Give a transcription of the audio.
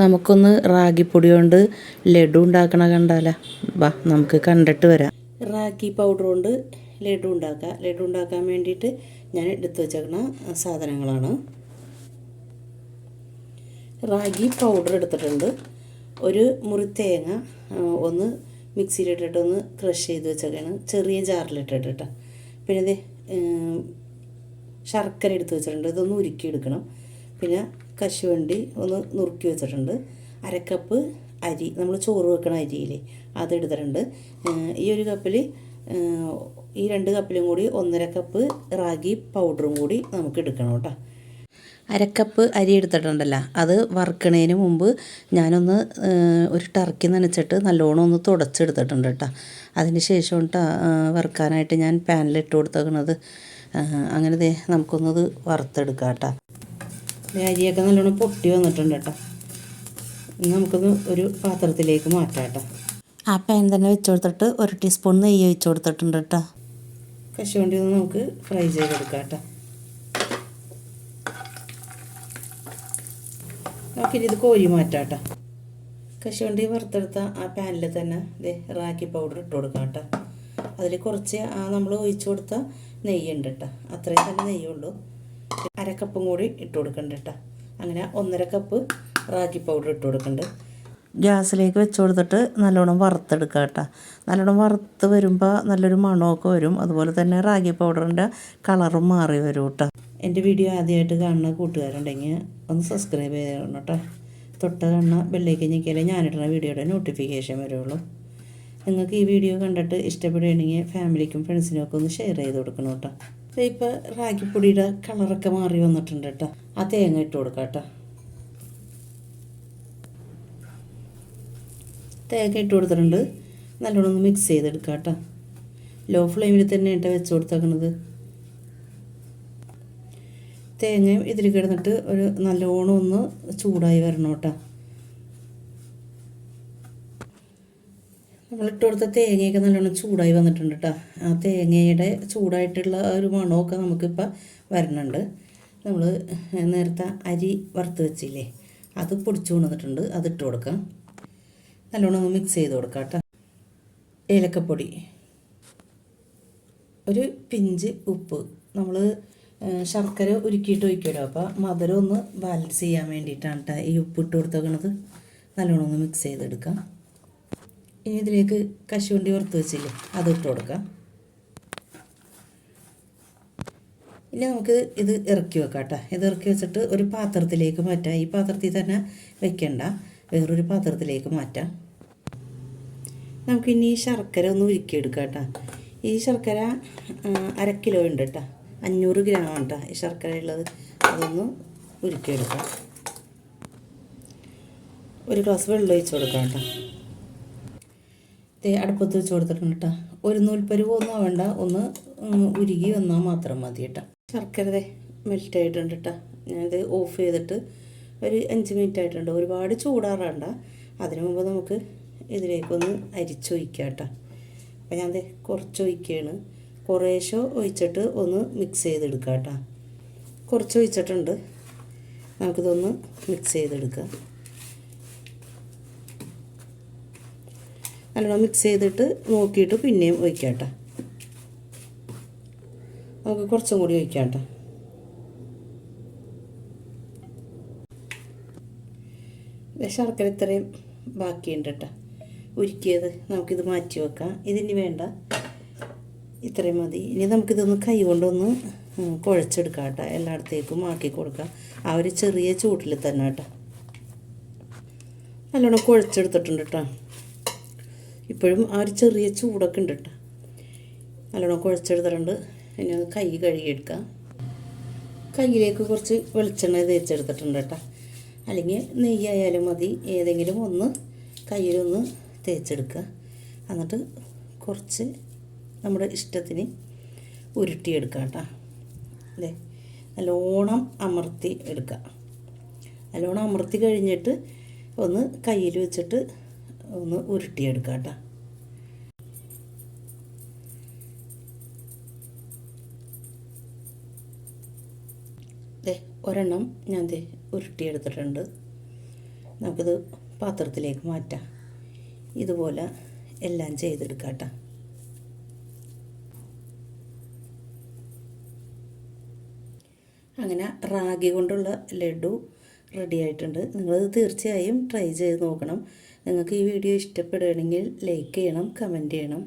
നമുക്കൊന്ന് റാഗിപ്പൊടി കൊണ്ട് ലഡു ഉണ്ടാക്കണ കണ്ടാല. വാ നമുക്ക് കണ്ടിട്ട് വരാം. റാഗി പൗഡർ കൊണ്ട് ലഡു ഉണ്ടാക്കുക ലഡു ഉണ്ടാക്കാൻ വേണ്ടിയിട്ട് ഞാൻ എടുത്തു വെച്ചേക്കുന്ന സാധനങ്ങളാണ്. റാഗി പൗഡർ എടുത്തിട്ടുണ്ട്. ഒരു മുറി തേങ്ങ ഒന്ന് മിക്സിയിലിട്ടിട്ട് ഒന്ന് ക്രഷ് ചെയ്ത് വെച്ചേക്കാണ്. ചെറിയ ജാറിലിട്ടിട്ട് പിന്നെ ശർക്കര എടുത്ത് വെച്ചിട്ടുണ്ട്. ഇതൊന്ന് ഉരുക്കിയെടുക്കണം. പിന്നെ കശുവണ്ടി ഒന്ന് നുറുക്കി വെച്ചിട്ടുണ്ട്. അരക്കപ്പ് അരി നമ്മൾ ചോറ് വെക്കണ അരിയില്ലേ അതെടുത്തിട്ടുണ്ട് ഈ ഒരു കപ്പിൽ ഈ രണ്ട് കപ്പിലും കൂടി ഒന്നര കപ്പ് റാഗി പൗഡറും കൂടി നമുക്ക് എടുക്കണം കേട്ടോ. അരക്കപ്പ് അരി എടുത്തിട്ടുണ്ടല്ലോ അത് വറുക്കണതിന് മുമ്പ് ഞാനൊന്ന് ഒരു ടർക്കി നനച്ചിട്ട് നല്ലോണം ഒന്ന് തുടച്ചെടുത്തിട്ടുണ്ട് കേട്ടോ. അതിന് ശേഷം വറുക്കാനായിട്ട് ഞാൻ പാനിലിട്ട് കൊടുത്തേക്കണത് അങ്ങനെ നമുക്കൊന്നത് വറുത്തെടുക്കാം കേട്ടോ. അരിയൊക്കെ നല്ലോണം പൊട്ടി വന്നിട്ടുണ്ട് കേട്ടോ. നമുക്കത് ഒരു പാത്രത്തിലേക്ക് മാറ്റാം കേട്ടോ. ആ പാൻ തന്നെ വെച്ച് കൊടുത്തിട്ട് ഒരു ടീസ്പൂൺ നെയ്യ് ഒഴിച്ച് കൊടുത്തിട്ടുണ്ട് കേട്ടോ. കശുവണ്ടി ഒന്ന് നമുക്ക് ഫ്രൈ ചെയ്തെടുക്കാം കേട്ടോ. നമുക്കിനി ഇത് കോരി മാറ്റാം കേട്ടോ. കശുവണ്ടി വറുത്തെടുത്ത ആ പാനിൽ തന്നെ ദേ റാക്കി പൗഡർ ഇട്ട് കൊടുക്കാം കേട്ടോ. അതിൽ കുറച്ച് ആ നമ്മൾ ഒഴിച്ചു കൊടുത്ത നെയ്യുണ്ട് കേട്ടോ. അത്രയും തന്നെ നെയ്യുള്ളൂ അരക്കപ്പും കൂടി ഇട്ട് കൊടുക്കണ്ട കേട്ടോ അങ്ങനെ ഒന്നര കപ്പ് റാഗി പൗഡർ ഇട്ട് കൊടുക്കുന്നുണ്ട് ഗ്യാസിലേക്ക് വെച്ച് കൊടുത്തിട്ട് നല്ലോണം വറുത്തെടുക്കുക കേട്ടോ നല്ലോണം വറുത്ത് വരുമ്പോൾ നല്ലൊരു മണമൊക്കെ വരും. അതുപോലെ തന്നെ റാഗി പൗഡറിന്റെ കളറും മാറി വരും കേട്ടോ എന്റെ വീഡിയോ ആദ്യമായിട്ട് കാണുന്ന കൂട്ടുകാരുണ്ടെങ്കിൽ ഒന്ന് സബ്സ്ക്രൈബ് ചെയ്യണം കേട്ടോ തൊട്ട് കാണുന്ന ബെല്ലേക്ക് ഞെക്കിയാലേ ഞാനിടുന്ന വീഡിയോയുടെ നോട്ടിഫിക്കേഷൻ വരുള്ളൂ. നിങ്ങൾക്ക് ഈ വീഡിയോ കണ്ടിട്ട് ഇഷ്ടപ്പെടുകയാണെങ്കിൽ ഫാമിലിക്കും ഫ്രണ്ട്സിനും ഒക്കെ ഒന്ന് ഷെയർ ചെയ്ത് കൊടുക്കണം കേട്ടോ ഇപ്പോൾ റാഗിപ്പൊടിയുടെ കളറൊക്കെ മാറി വന്നിട്ടുണ്ട് കേട്ടോ. ആ തേങ്ങ ഇട്ട് കൊടുക്കാം കേട്ടോ. തേങ്ങ ഇട്ട് കൊടുത്തിട്ടുണ്ട്. നല്ലോണം ഒന്ന് മിക്സ് ചെയ്തെടുക്കാം കേട്ടോ. ലോ ഫ്ലെയിമിൽ തന്നെ ഇട്ട് വെച്ച് കൊടുത്തേക്കണത്. തേങ്ങയും ഇതിൽ കിടന്നിട്ട് ഒരു നല്ലോണം ഒന്ന് ചൂടായി വരണം കേട്ടോ. നമ്മളിട്ട് കൊടുത്ത തേങ്ങയൊക്കെ നല്ലോണം ചൂടായി വന്നിട്ടുണ്ട് കേട്ടോ ആ തേങ്ങയുടെ ചൂടായിട്ടുള്ള ഒരു മണമൊക്കെ നമുക്കിപ്പോൾ വരണുണ്ട്. നമ്മൾ നേരത്തെ അരി വറുത്ത് വെച്ചില്ലേ അത് പൊടിച്ചു കൊണ്ടുവന്നിട്ടുണ്ട്. അതിട്ട് കൊടുക്കാം. നല്ലോണം ഒന്ന് മിക്സ് ചെയ്ത് കൊടുക്കാം കേട്ടോ ഏലക്കപ്പൊടി. ഒരു പിഞ്ച് ഉപ്പ്. നമ്മൾ ശർക്കര ഉരുക്കിയിട്ട് ഒഴിക്കുമല്ലോ അപ്പോൾ മധുരം ഒന്ന് ബാലൻസ് ചെയ്യാൻ വേണ്ടിയിട്ടാണ് കേട്ടോ ഈ ഉപ്പ് ഇട്ട് കൊടുത്തേക്കണത് നല്ലോണം ഒന്ന് മിക്സ് ചെയ്തെടുക്കാം. ഇനി ഇതിലേക്ക് കശുവണ്ടി വറുത്ത് വെച്ചില്ലേ അത് ഇട്ട് കൊടുക്കാം. ഇനി നമുക്ക് ഇത് ഇറക്കി വെക്കാം കേട്ടോ. ഇത് ഇറക്കി വെച്ചിട്ട് ഒരു പാത്രത്തിലേക്ക് മാറ്റാം. ഈ പാത്രത്തിൽ തന്നെ വെക്കണ്ട. വേറൊരു പാത്രത്തിലേക്ക് മാറ്റാം. നമുക്കിനി ഈ ശർക്കര ഒന്ന് ഉരുക്കിയെടുക്കാം കേട്ടോ. ഈ ശർക്കര അര കിലോ ഉണ്ട് കേട്ടോ. അഞ്ഞൂറ് ഗ്രാം കേട്ടോ ഈ ശർക്കര ഉള്ളത്. അതൊന്ന് ഉരുക്കിയെടുക്കാം. ഒരു ഗ്ലാസ് വെള്ളം ഒഴിച്ച് കൊടുക്കാം കേട്ടോ. അടുപ്പത്ത് വെച്ച് കൊടുത്തിട്ടുണ്ട് കേട്ടോ ഒരു നൂൽപ്പരുവ് ഒന്നും വേണ്ട ഒന്ന് ഉരുകി വന്നാൽ മാത്രം മതി കേട്ടോ ശർക്കര ദേ മെൽറ്റ് ആയിട്ടുണ്ട് കേട്ടോ ഞാനിത് ഓഫ് ചെയ്തിട്ട് ഒരു അഞ്ച് മിനിറ്റ് ആയിട്ടുണ്ട്. ഒരുപാട് ചൂടാറാണ്ട. അതിനു മുമ്പ് നമുക്ക് ഇതിലേക്കൊന്ന് അരിച്ചൊഴിക്കാം കേട്ടോ അപ്പോൾ ദേ കുറച്ച് ഒഴിക്കുകയാണ് കുറേശ്ശെ ഒഴിച്ചിട്ട് ഒന്ന് മിക്സ് ചെയ്തെടുക്കാം കേട്ടോ കുറച്ച് ഒഴിച്ചിട്ടുണ്ട് നമുക്കിതൊന്ന് മിക്സ് ചെയ്തെടുക്കാം. നല്ലോണം മിക്സ് ചെയ്തിട്ട് നോക്കിയിട്ട് പിന്നെയും ഒഴിക്കാം കേട്ടോ നമുക്ക് കുറച്ചും കൂടി ഒഴിക്കാം കേട്ടോ ശർക്കര ഇത്രയും ബാക്കിയുണ്ട് കേട്ടോ ഉരുക്കിയത് നമുക്കിത് മാറ്റി വെക്കാം. ഇതിന് വേണ്ട. ഇത്രയും മതി. ഇനി നമുക്കിതൊന്ന് കൈ കൊണ്ടൊന്ന് കുഴച്ചെടുക്കാം കേട്ടോ എല്ലായിടത്തേക്കും ആക്കി കൊടുക്കാം. ആ ഒരു ചെറിയ ചൂട്ടിൽ തന്നെ കേട്ടോ. നല്ലോണം കുഴച്ചെടുത്തിട്ടുണ്ട് കേട്ടോ. ഇപ്പോഴും ആ ഒരു ചെറിയ ചൂടൊക്കെ ഉണ്ട് കേട്ടോ നല്ലോണം കുഴച്ചെടുത്തിട്ടുണ്ട്. ഇനി ഒന്ന് കൈ കഴുകിയെടുക്കാം. കയ്യിലേക്ക് കുറച്ച് വെളിച്ചെണ്ണ തേച്ചെടുത്തിട്ടുണ്ട് കേട്ടോ അല്ലെങ്കിൽ നെയ്യായാലും മതി. ഏതെങ്കിലും ഒന്ന് കയ്യിലൊന്ന് തേച്ചെടുക്കുക. എന്നിട്ട് കുറച്ച് നമ്മുടെ ഇഷ്ടത്തിന് ഉരുട്ടിയെടുക്കുക കേട്ടോ അല്ലേ? നല്ലോണം അമർത്തി എടുക്കുക. നല്ലോണം അമർത്തി കഴിഞ്ഞിട്ട് ഒന്ന് കയ്യിൽ വെച്ചിട്ട് ഒന്ന് ഉരുട്ടിയെടുക്കുക കേട്ടോ ഒരെണ്ണം ഞാൻ ദേ ഉരുട്ടിയെടുത്തിട്ടുണ്ട്. നമുക്കിത് പാത്രത്തിലേക്ക് മാറ്റാം. ഇതുപോലെ എല്ലാം ചെയ്തെടുക്കാം കേട്ടോ അങ്ങനെ റാഗി കൊണ്ടുള്ള ലഡു റെഡി ആയിട്ടുണ്ട് നിങ്ങളത് തീർച്ചയായും ട്രൈ ചെയ്ത് നോക്കണം. നിങ്ങൾക്ക് ഈ വീഡിയോ ഇഷ്ടപ്പെടുകയാണെങ്കിൽ ലൈക്ക് ചെയ്യണം കമന്റ് ചെയ്യണം.